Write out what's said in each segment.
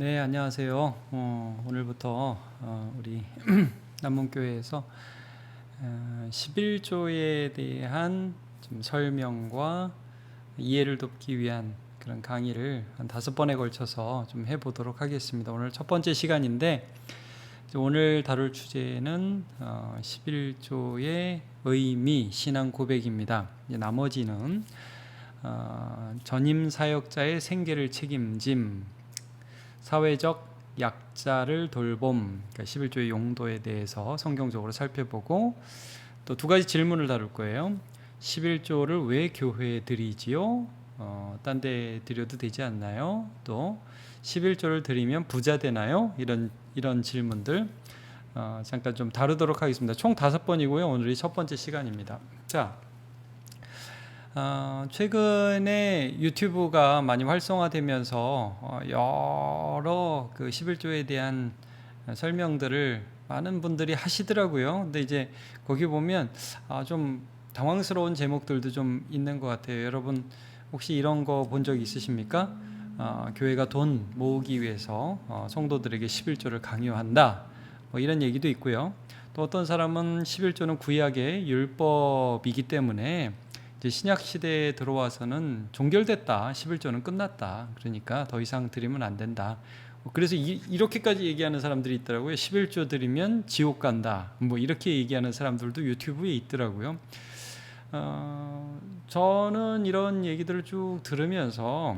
네, 안녕하세요. 어, 오늘부터 어, 우리 남문교회에서 어, 11조에 대한 좀 설명과 이해를 돕기 위한 그런 강의를 한 다섯 번에 걸쳐서 좀 해보도록 하겠습니다. 오늘 첫 번째 시간인데 오늘 다룰 주제는 어, 11조의 의미, 신앙 고백입니다. 나머지는 어, 전임 사역자의 생계를 책임짐, 사회적 약자를 돌봄, 그러니까 11조의 용도에 대해서 성경적으로 살펴보고 또 두 가지 질문을 다룰 거예요. 11조를 왜 교회에 드리지요? 어, 딴 데 드려도 되지 않나요? 또 11조를 드리면 부자 되나요? 이런 이런 질문들 어, 잠깐 좀 다루도록 하겠습니다. 총 다섯 번이고요. 오늘이 첫 번째 시간입니다. 자, 어, 최근에 유튜브가 많이 활성화되면서 어, 여러 그 11조에 대한 설명들을 많은 분들이 하시더라고요. 근데 이제 거기 보면 아, 좀 당황스러운 제목들도 좀 있는 것 같아요. 여러분 혹시 이런 거 본 적 있으십니까? 어, 교회가 돈 모으기 위해서 어, 성도들에게 11조를 강요한다. 뭐 이런 얘기도 있고요. 또 어떤 사람은 11조는 구약의 율법이기 때문에 이제 신약 시대에 들어와서는 종결됐다. 11조는 끝났다. 그러니까 더 이상 드리면 안 된다. 그래서 이, 이렇게까지 얘기하는 사람들이 있더라고요. 11조 드리면 지옥 간다. 뭐 이렇게 얘기하는 사람들도 유튜브에 있더라고요. 어, 저는 이런 얘기들을 쭉 들으면서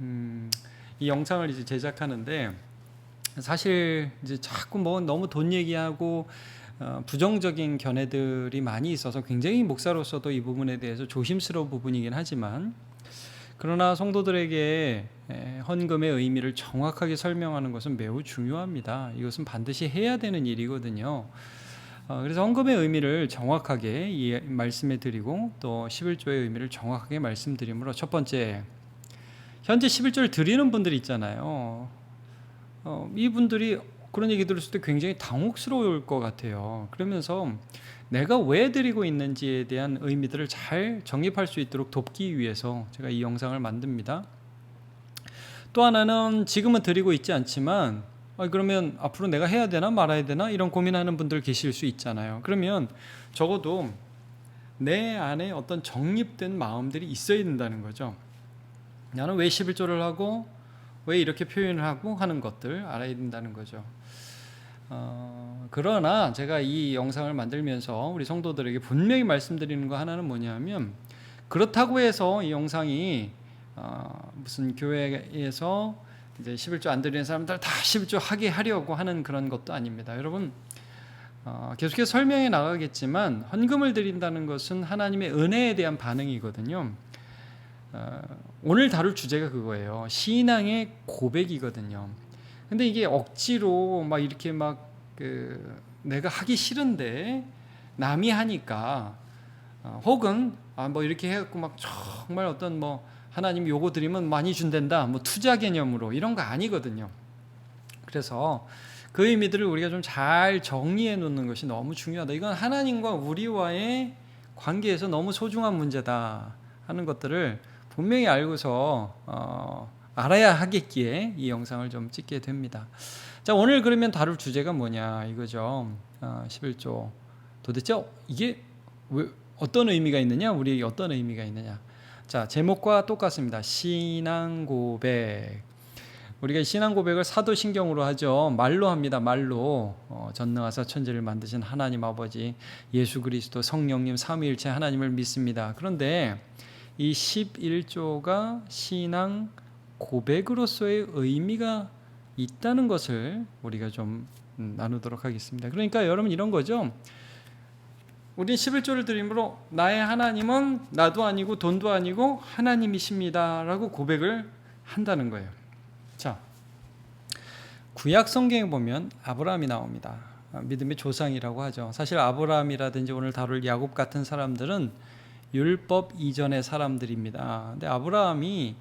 음, 이 영상을 이제 제작하는데 사실 이제 자꾸 뭐 너무 돈 얘기하고 어, 부정적인 견해들이 많이 있어서 굉장히 목사로서도 이 부분에 대해서 조심스러운 부분이긴 하지만 그러나 성도들에게 에, 헌금의 의미를 정확하게 설명하는 것은 매우 중요합니다. 이것은 반드시 해야 되는 일이거든요. 어, 그래서 헌금의 의미를 정확하게 이 말씀해 드리고 또 11조의 의미를 정확하게 말씀드림으로 첫 번째 현재 11조를 드리는 분들이 있잖아요. 어, 이분들이 그런 얘기 들었을 때 굉장히 당혹스러울 것 같아요. 그러면서 내가 왜 드리고 있는지에 대한 의미들을 잘 정립할 수 있도록 돕기 위해서 제가 이 영상을 만듭니다. 또 하나는 지금은 드리고 있지 않지만 아, 그러면 앞으로 내가 해야 되나 말아야 되나 이런 고민하는 분들 계실 수 있잖아요. 그러면 적어도 내 안에 어떤 정립된 마음들이 있어야 된다는 거죠. 나는 왜 11조를 하고 왜 이렇게 표현을 하고 하는 것들 알아야 된다는 거죠. 어, 그러나 제가 이 영상을 만들면서 우리 성도들에게 분명히 말씀드리는 거 하나는 뭐냐면 그렇다고 해서 이 영상이 어, 무슨 교회에서 이제 11조 안 드리는 사람들 다 11조 하게 하려고 하는 그런 것도 아닙니다. 여러분 어, 계속해서 설명해 나가겠지만 헌금을 드린다는 것은 하나님의 은혜에 대한 반응이거든요. 어, 오늘 다룰 주제가 그거예요. 신앙의 고백이거든요. 근데 이게 억지로 막 이렇게 막 그 내가 하기 싫은데 남이 하니까 어, 혹은 아 뭐 이렇게 해갖고 막 정말 어떤 뭐 하나님 요거 드리면 많이 준댄다 뭐 투자 개념으로 이런 거 아니거든요. 그래서 그 의미들을 우리가 좀 잘 정리해 놓는 것이 너무 중요하다. 이건 하나님과 우리와의 관계에서 너무 소중한 문제다 하는 것들을 분명히 알고서 어, 알아야 하겠기에 이 영상을 좀 찍게 됩니다. 자 오늘 그러면 다룰 주제가 뭐냐 이거죠. 어, 11조 도대체 이게 왜, 어떤 의미가 있느냐 우리에게 어떤 의미가 있느냐 자 제목과 똑같습니다. 신앙 고백 우리가 신앙 고백을 사도신경으로 하죠. 말로 합니다. 말로 어, 전능하사 천지를 만드신 하나님 아버지 예수 그리스도 성령님 삼위일체 하나님을 믿습니다. 그런데 이 11조가 신앙 고백으로서의 의미가 있다는 것을 우리가 좀 음, 나누도록 하겠습니다. 그러니까 여러분 이런 거죠. 우린 11조를 드림으로 나의 하나님은 나도 아니고 돈도 아니고 하나님이십니다라고 고백을 한다는 거예요. 자, 구약 성경에 보면 아브라함이 나옵니다. 믿음의 조상이라고 하죠. 사실 아브라함이라든지 오늘 다룰 야곱 같은 사람들은 율법 이전의 사람들입니다. 근데 아브라함이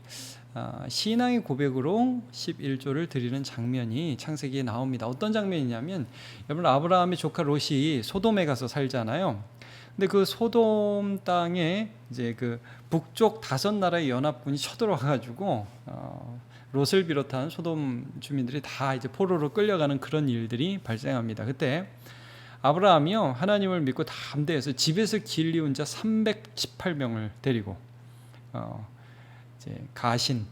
아, 신앙의 고백으로 11조를 드리는 장면이 창세기에 나옵니다. 어떤 장면이냐면 여러분 아브라함의 조카 롯이 소돔에 가서 살잖아요. 근데 그 소돔 땅에 이제 그 북쪽 다섯 나라의 연합군이 쳐들어와 가지고 어, 롯을 비롯한 소돔 주민들이 다 이제 포로로 끌려가는 그런 일들이 발생합니다. 그때 아브라함이요 하나님을 믿고 다 함대해서 집에서 길리운 자 318명을 데리고 어 이제 가신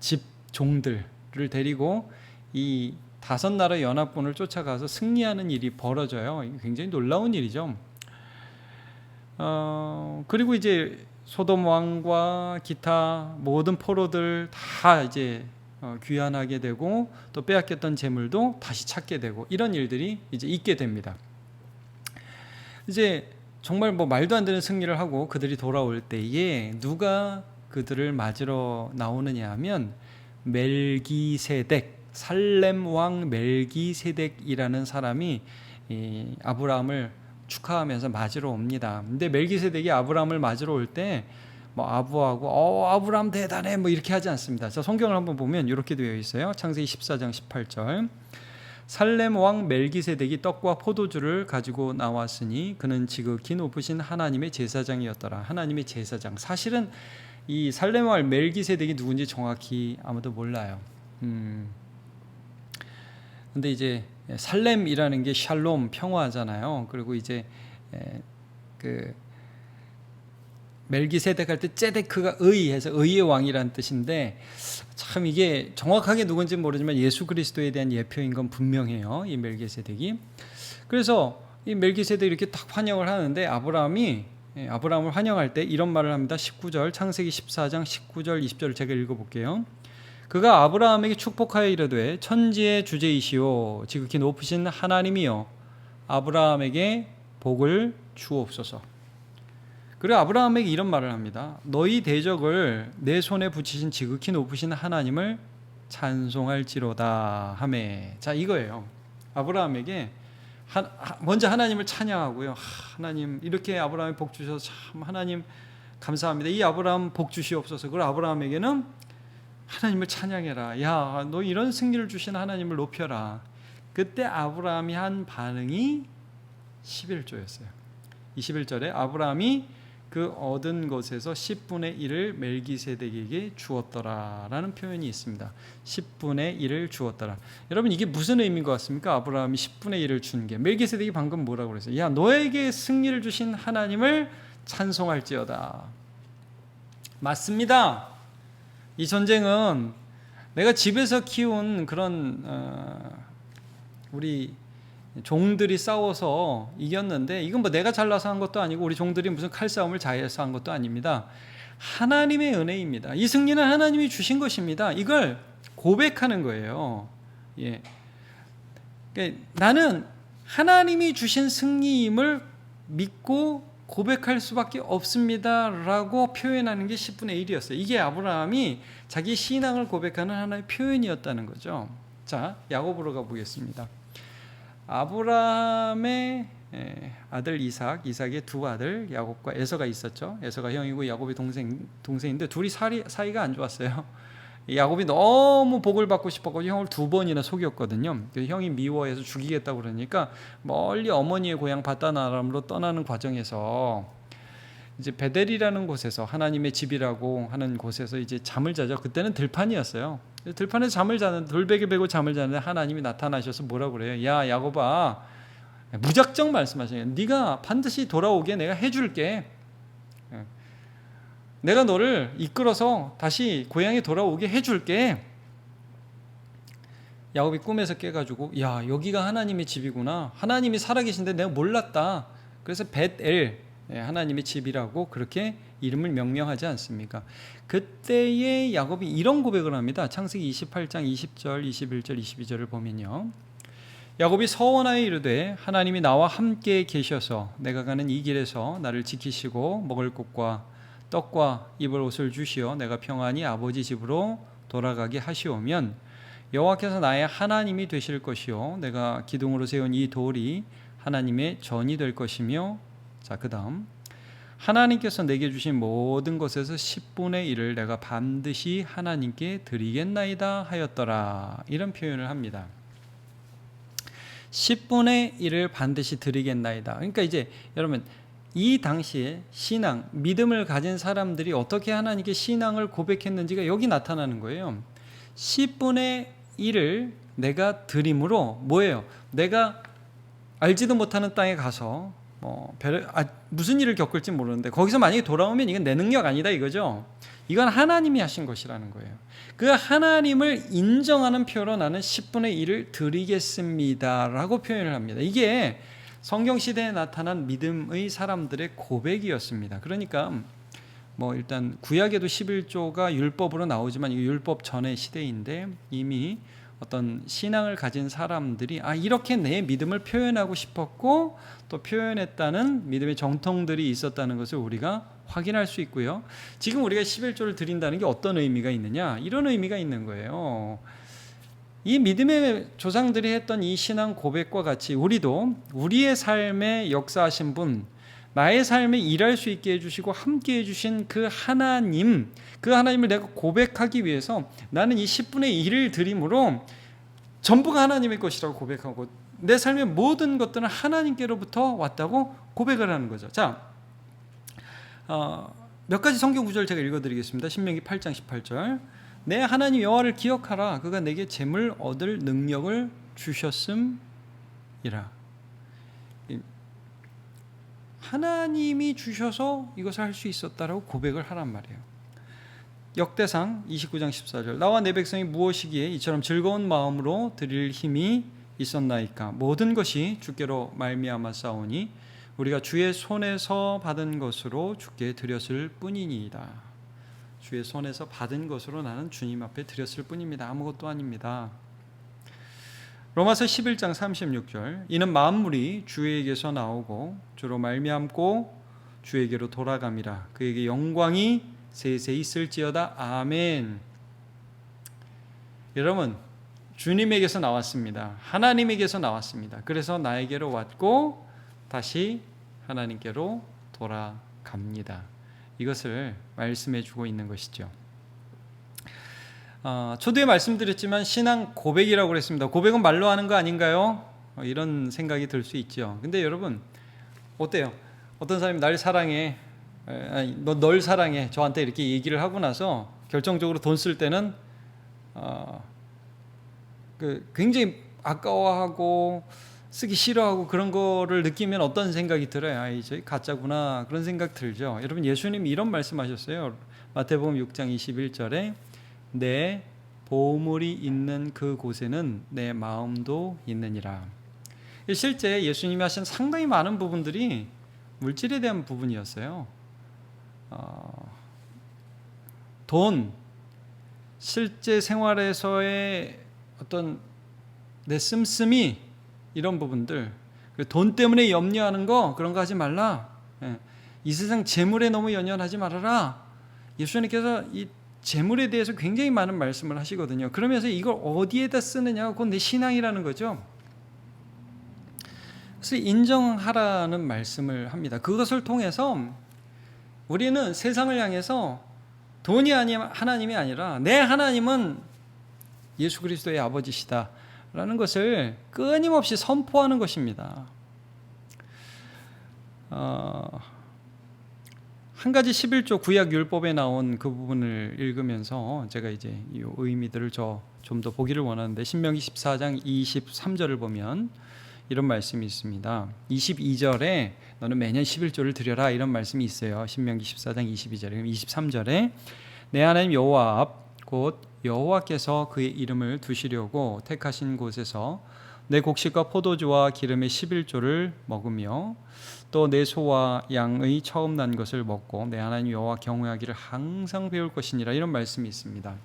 집 종들을 데리고 이 다섯 나라 연합군을 쫓아가서 승리하는 일이 벌어져요. 굉장히 놀라운 일이죠. 어 그리고 이제 소돔 왕과 기타 모든 포로들 다 이제 어, 귀환하게 되고 또 빼앗겼던 재물도 다시 찾게 되고 이런 일들이 이제 있게 됩니다. 이제 정말 뭐 말도 안 되는 승리를 하고 그들이 돌아올 때에 누가 그들을 맞으러 나오느냐 하면 멜기세덱 살렘 왕 멜기세덱이라는 사람이 이 아브라함을 축하하면서 맞으러 옵니다. 근데 멜기세덱이 아브라함을 맞으러 올 때 뭐 아부하고 어 아브라함 대단해 뭐 이렇게 하지 않습니다. 자 성경을 한번 보면 이렇게 되어 있어요. 창세기 14장 18절. 살렘 왕 멜기세덱이 떡과 포도주를 가지고 나왔으니 그는 지극히 높으신 하나님의 제사장이었더라. 하나님의 제사장. 사실은 이 살렘 왕 멜기세덱이 누군지 정확히 아무도 몰라요. 음. 근데 이제 살렘이라는 게 샬롬 평화잖아요. 그리고 이제 에, 그 멜기세덱 할 때 제데크가 의해서 의의 왕이라는 뜻인데 참 이게 정확하게 누군지 모르지만 예수 그리스도에 대한 예표인 건 분명해요. 이 멜기세덱이. 그래서 이 멜기세덱 이렇게 딱 환영을 하는데 아브라함이 예, 아브라함을 환영할 때 이런 말을 합니다. 19절 창세기 14장 19절 20절을 제가 읽어 볼게요. 그가 아브라함에게 축복하여 이르되 천지의 주제이시오 지극히 높으신 하나님이여 아브라함에게 복을 주옵소서. 그리고 아브라함에게 이런 말을 합니다. 너희 대적을 내 손에 붙이신 지극히 높으신 하나님을 찬송할지로다 하매. 자 이거예요. 아브라함에게 하, 먼저 하나님을 찬양하고요. 하나님 이렇게 아브라함이 복 주셔서 참 하나님 감사합니다. 이 아브라함 복 주시옵소서. 그리고 아브라함에게는 하나님을 찬양해라. 야, 너 이런 승리를 주신 하나님을 높여라. 그때 아브라함이 한 반응이 11조였어요. 21절에 아브라함이 그 얻은 것에서 10분의 1을 멜기세덱에게 주었더라라는 표현이 있습니다. 10분의 1을 주었더라. 여러분 이게 무슨 의미인 것 같습니까? 아브라함이 10분의 1을 준 게. 멜기세덱이 방금 뭐라고 그랬어요? 야, 너에게 승리를 주신 하나님을 찬송할지어다. 맞습니다. 이 전쟁은 내가 집에서 키운 그런 어, 우리 종들이 싸워서 이겼는데 이건 뭐 내가 잘나서 한 것도 아니고 우리 종들이 무슨 칼싸움을 자해서 한 것도 아닙니다. 하나님의 은혜입니다. 이 승리는 하나님이 주신 것입니다. 이걸 고백하는 거예요. 예. 그러니까 나는 하나님이 주신 승리임을 믿고 고백할 수밖에 없습니다 라고 표현하는 게 10분의 1이었어요. 이게 아브라함이 자기 신앙을 고백하는 하나의 표현이었다는 거죠. 자, 야곱으로 가 보겠습니다. 아브라함의 아들 이삭, 이삭의 두 아들 야곱과 에서가 있었죠. 에서가 형이고 야곱이 동생 동생인데 둘이 사이, 사이가 안 좋았어요. 야곱이 너무 복을 받고 싶었고 형을 두 번이나 속였거든요. 형이 미워해서 죽이겠다고 그러니까 멀리 어머니의 고향 바다나람으로 떠나는 과정에서 이제 베델이라는 곳에서 하나님의 집이라고 하는 곳에서 이제 잠을 자죠. 그때는 들판이었어요. 들판에 잠을 자는 돌베개 베고 잠을 자는데 하나님이 나타나셔서 뭐라고 그래요? 야 야곱아 무작정 말씀하시요 네가 반드시 돌아오게 내가 해줄게. 내가 너를 이끌어서 다시 고향에 돌아오게 해줄게. 야곱이 꿈에서 깨가지고 야 여기가 하나님의 집이구나. 하나님이 살아계신데 내가 몰랐다. 그래서 벳엘 하나님의 집이라고 그렇게 이름을 명명하지 않습니까? 그때에 야곱이 이런 고백을 합니다. 창세기 28장 20절, 21절, 22절을 보면요. 야곱이 서원하여 이르되 하나님이 나와 함께 계셔서 내가 가는 이 길에서 나를 지키시고 먹을 것과 떡과 입을 옷을 주시어 내가 평안히 아버지 집으로 돌아가게 하시오면 여호와께서 나의 하나님이 되실 것이요 내가 기둥으로 세운 이 돌이 하나님의 전이 될 것이며 자 그 다음 하나님께서 내게 주신 모든 것에서 10분의 1을 내가 반드시 하나님께 드리겠나이다 하였더라 이런 표현을 합니다. 10분의 1을 반드시 드리겠나이다. 그러니까 이제 여러분 이 당시에 신앙, 믿음을 가진 사람들이 어떻게 하나님께 신앙을 고백했는지가 여기 나타나는 거예요. 10분의 1을 내가 드림으로 뭐예요? 내가 알지도 못하는 땅에 가서 뭐 별, 아, 무슨 일을 겪을지 모르는데 거기서 만약에 돌아오면 이건 내 능력 아니다 이거죠. 이건 하나님이 하신 것이라는 거예요. 그 하나님을 인정하는 표로 나는 10분의 1을 드리겠습니다라고 표현을 합니다. 이게 성경 시대에 나타난 믿음의 사람들의 고백이었습니다. 그러니까 뭐 일단 구약에도 11조가 율법으로 나오지만 이 율법 전의 시대인데 이미 어떤 신앙을 가진 사람들이 아 이렇게 내 믿음을 표현하고 싶었고 또 표현했다는 믿음의 정통들이 있었다는 것을 우리가 확인할 수 있고요. 지금 우리가 11조를 드린다는 게 어떤 의미가 있느냐? 이런 의미가 있는 거예요. 이 믿음의 조상들이 했던 이 신앙 고백과 같이 우리도 우리의 삶에 역사하신 분, 나의 삶에 일할 수 있게 해주시고 함께 해주신 그 하나님, 그 하나님을 내가 고백하기 위해서 나는 이 10분의 1을 드림으로 전부가 하나님의 것이라고 고백하고 내 삶의 모든 것들은 하나님께로부터 왔다고 고백을 하는 거죠. 자, 어, 몇 가지 성경 구절 제가 읽어드리겠습니다. 신명기 8장 18절. 내 하나님 여호와를 기억하라. 그가 내게 재물 얻을 능력을 주셨음이라. 하나님이 주셔서 이것을 할 수 있었다라고 고백을 하란 말이에요. 역대상 29장 14절 나와 내 백성이 무엇이기에 이처럼 즐거운 마음으로 드릴 힘이 있었나이까 모든 것이 주께로 말미암아 싸우니 우리가 주의 손에서 받은 것으로 주께 드렸을 뿐이니이다. 주의 손에서 받은 것으로 나는 주님 앞에 드렸을 뿐입니다. 아무것도 아닙니다. 로마서 11장 36절 이는 만물이 주에게서 나오고 주로 말미암고 주에게로 돌아감이라 그에게 영광이 세세 있을지어다 아멘. 여러분 주님에게서 나왔습니다. 하나님에게서 나왔습니다. 그래서 나에게로 왔고 다시 하나님께로 돌아갑니다. 이것을 말씀해 주고 있는 것이죠. 어, 초두에 말씀드렸지만 신앙 고백이라고 그랬습니다. 고백은 말로 하는 거 아닌가요? 어, 이런 생각이 들 수 있죠. 근데 여러분 어때요? 어떤 사람이 날 사랑해, 너널 사랑해 저한테 이렇게 얘기를 하고 나서 결정적으로 돈 쓸 때는 어, 그 굉장히 아까워하고 쓰기 싫어하고 그런 거를 느끼면 어떤 생각이 들어요? 아, 이제 가짜구나 그런 생각 들죠. 여러분 예수님이 이런 말씀하셨어요. 마태복음 6장 21절에 내 보물이 있는 그 곳에는 내 마음도 있느니라. 실제 예수님이 하신 상당히 많은 부분들이 물질에 대한 부분이었어요. 어, 돈, 실제 생활에서의 어떤 내 씀씀이 이런 부분들, 돈 때문에 염려하는 거 그런 거 하지 말라. 예. 이 세상 재물에 너무 연연하지 말아라. 예수님께서 이 재물에 대해서 굉장히 많은 말씀을 하시거든요. 그러면서 이걸 어디에다 쓰느냐, 그건 내 신앙이라는 거죠. 그래서 인정하라는 말씀을 합니다. 그것을 통해서 우리는 세상을 향해서 돈이 아니 하나님이 아니라 내 하나님은 예수 그리스도의 아버지시다 라는 것을 끊임없이 선포하는 것입니다. 어, 한 가지 11조 구약 율법에 나온 그 부분을 읽으면서 제가 이제 이 의미들을 저 좀 더 보기를 원하는데 신명기 14장 23절을 보면 이런 말씀이 있습니다. 22절에 너는 매년 11조를 드려라 이런 말씀이 있어요. 신명기 14장 22절에 23절에 내 하나님 여호와 앞 곧 여호와께서 그의 이름을 두시려고 택하신 곳에서 내 곡식과 포도주와 기름의 11조를 먹으며 또 내 소와 양의 처음 난 것을 먹고 내 하나님 여호와 경외하기를 항상 배울 것이니라 이런 말씀이 있습니다.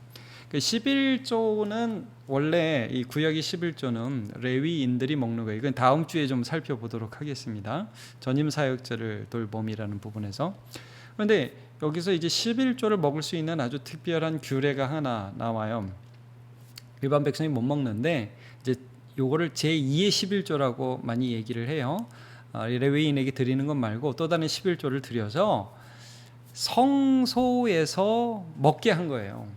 그 11조는 원래 이 구약의 11조는 레위인들이 먹는 거예요. 이건 다음 주에 좀 살펴보도록 하겠습니다. 전임 사역자를 돌봄이라는 부분에서. 그런데 여기서 이제 11조를 먹을 수 있는 아주 특별한 규례가 하나 나와요. 일반 백성이 못 먹는데 이제 요거를 제2의 11조라고 많이 얘기를 해요. 아, 레위인에게 드리는 것 말고 또 다른 11조를 드려서 성소에서 먹게 한 거예요.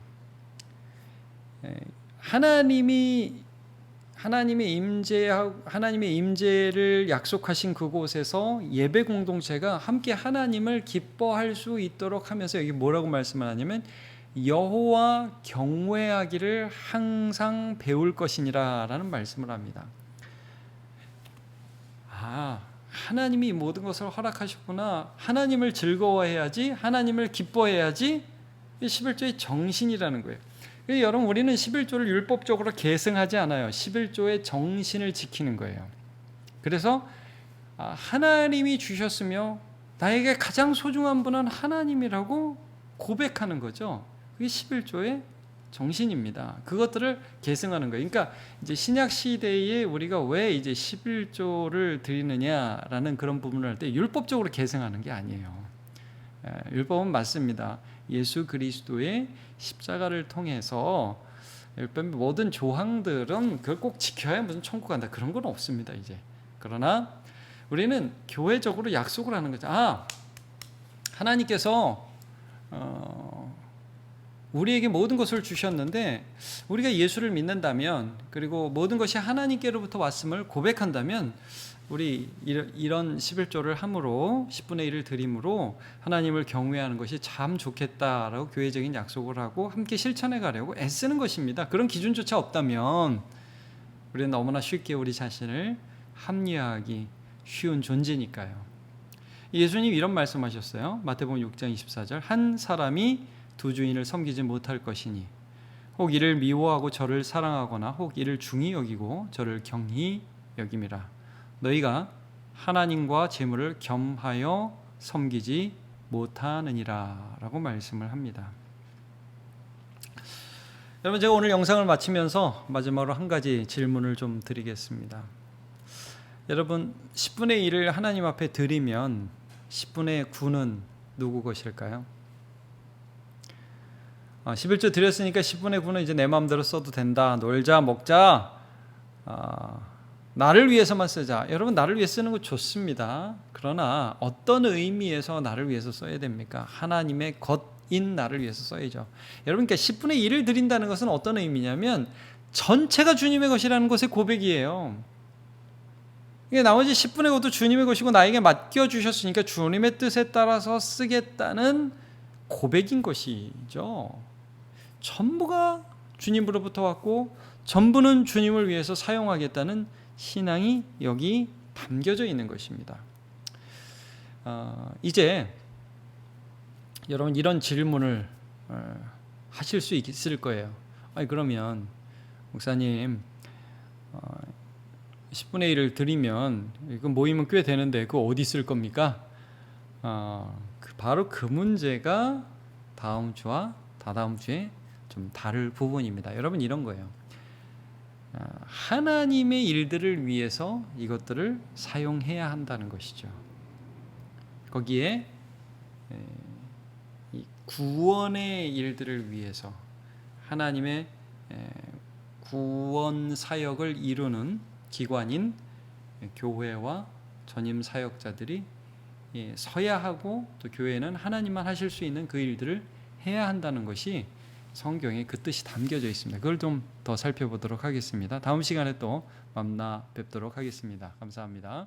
예, 하나님이 하나님의 임재 하나님의 임재를 약속하신 그곳에서 예배 공동체가 함께 하나님을 기뻐할 수 있도록 하면서 여기 뭐라고 말씀을 하냐면 여호와 경외하기를 항상 배울 것이니라라는 말씀을 합니다. 아, 하나님이 모든 것을 허락하셨구나. 하나님을 즐거워해야지. 하나님을 기뻐해야지. 이 11조의 정신이라는 거예요. 여러분 우리는 11조를 율법적으로 계승하지 않아요. 11조의 정신을 지키는 거예요. 그래서 아, 하나님이 주셨으며 나에게 가장 소중한 분은 하나님이라고 고백하는 거죠. 그게 11조의 정신입니다. 그것들을 계승하는 거예요. 그러니까 이제 신약 시대에 우리가 왜 이제 11조를 드리느냐라는 그런 부분을 할 때 율법적으로 계승하는 게 아니에요. 에, 율법은 맞습니다. 예수 그리스도의 십자가를 통해서 모든 조항들은 그걸 꼭 지켜야 무슨 천국 간다 그런 건 없습니다. 이제 그러나 우리는 교회적으로 약속을 하는 거죠. 아 하나님께서 어, 우리에게 모든 것을 주셨는데 우리가 예수를 믿는다면 그리고 모든 것이 하나님께로부터 왔음을 고백한다면 우리 이런- 이런 11조를 함으로 10분의 1을 드림으로 하나님을 경외하는 것이 참 좋겠다라고 교회적인 약속을 하고 함께 실천해 가려고 애쓰는 것입니다. 그런 기준조차 없다면 우리는 너무나 쉽게 우리 자신을 합리화하기 쉬운 존재니까요. 예수님 이런 말씀하셨어요. 마태복음 6장 24절 한 사람이 두 주인을 섬기지 못할 것이니 혹 이를 미워하고 저를 사랑하거나 혹 이를 중히 여기고 저를 경히 여김이라 너희가 하나님과 재물을 겸하여 섬기지 못하느니라라고 말씀을 합니다. 여러분 제가 오늘 영상을 마치면서 마지막으로 한 가지 질문을 좀 드리겠습니다. 여러분 10분의 1을 하나님 앞에 드리면 10분의 9는 누구 것일까요? 아, 11조 드렸으니까 10분의 9는 이제 내 마음대로 써도 된다. 놀자, 먹자. 아, 나를 위해서만 쓰자. 여러분 나를 위해 쓰는 거 좋습니다. 그러나 어떤 의미에서 나를 위해서 써야 됩니까? 하나님의 것인 나를 위해서 써야죠. 여러분 그러니까 10분의 1을 드린다는 것은 어떤 의미냐면 전체가 주님의 것이라는 것의 고백이에요. 이게 나머지 10분의 9도 주님의 것이고 나에게 맡겨 주셨으니까 주님의 뜻에 따라서 쓰겠다는 고백인 것이죠. 전부가 주님으로부터 왔고 전부는 주님을 위해서 사용하겠다는 신앙이 여기 담겨져 있는 것입니다. 어, 이제 여러분 이런 질문을 어, 하실 수 있을 거예요. 아니 그러면 목사님 어, 10분의 1을 드리면 이거 모이면 꽤 되는데 그거 어디 쓸 겁니까? 어, 그 바로 그 문제가 다음 주와 다다음 주에 좀 다를 부분입니다. 여러분 이런 거예요. 아, 하나님의 일들을 위해서 이것들을 사용해야 한다는 것이죠. 거기에 구원의 일들을 위해서 하나님의 에, 구원 사역을 이루는 기관인 교회와 전임 사역자들이 예, 서야 하고 또 교회는 하나님만 하실 수 있는 그 일들을 해야 한다는 것이 성경에 그 뜻이 담겨져 있습니다. 그걸 좀 더 살펴보도록 하겠습니다. 다음 시간에 또 만나 뵙도록 하겠습니다. 감사합니다.